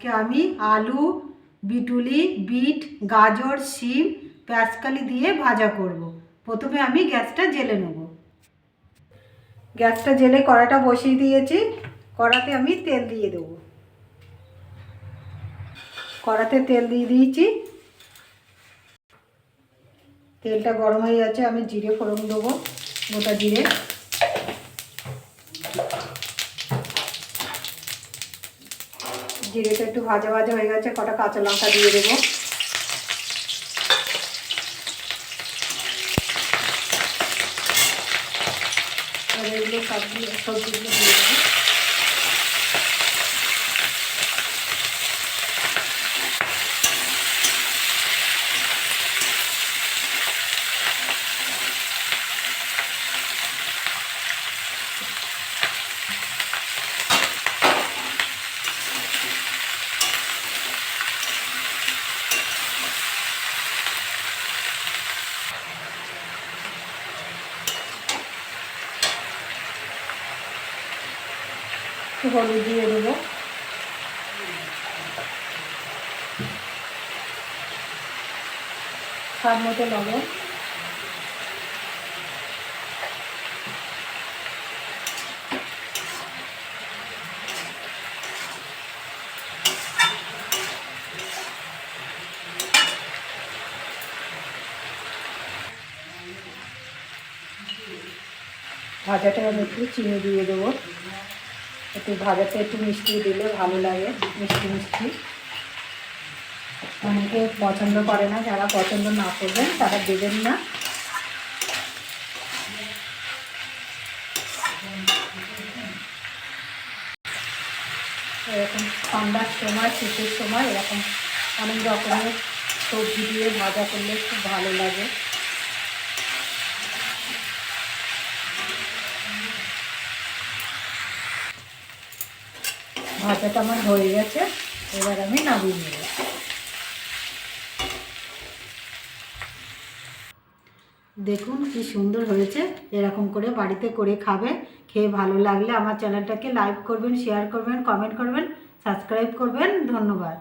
আজকে আমি আলু, বিটুলি, বিট, গাজর, শিম পেঁয়াজকালি দিয়ে ভাজা করব। প্রথমে আমি গ্যাসটা জেলে নেব। গ্যাসটা জেলে কড়াটা বসিয়ে দিয়েছি। কড়াতে আমি তেল দিয়ে দেবো। কড়াতে তেল দিয়ে দিয়েছি। তেলটা গরম হয়ে যাচ্ছে আমি জিরে ফোড়ন দেবো, গোটা জিরে। জিরেটা একটু ভাজা ভাজা হয়ে গেছে, কটা কাঁচা লঙ্কা দিয়ে দেবো। এগুলো সবজি সবজিগুলো দিয়ে দেবো। হলুদ দিয়ে দেবো। স্বাদ মতো লবণ। ভাজাটা আমি একটু চিনি দিয়ে দেবো। একটু ভাজাতে একটু মিষ্টি দিলে ভালো লাগে, মিষ্টি মিষ্টি। অনেকে পছন্দ করে না, যারা পছন্দ না করবেন, তারা দেবেন না। এরকম ঠান্ডার সময়, শীতের সময় এরকম অনেক রকমের সবজি দিয়ে ভাজা করলে খুব ভালো লাগে। ভাজাটা আমার হয়ে গেছে, এবার আমি নামিয়ে নেব। দেখুন কি সুন্দর হয়েছে, এরকম করে বাড়িতে করে খাবে, খেয়ে ভালো লাগলে আমার চ্যানেলটাকে লাইক করবেন, শেয়ার করবেন, কমেন্ট করবেন, সাবস্ক্রাইব করবেন, ধন্যবাদ।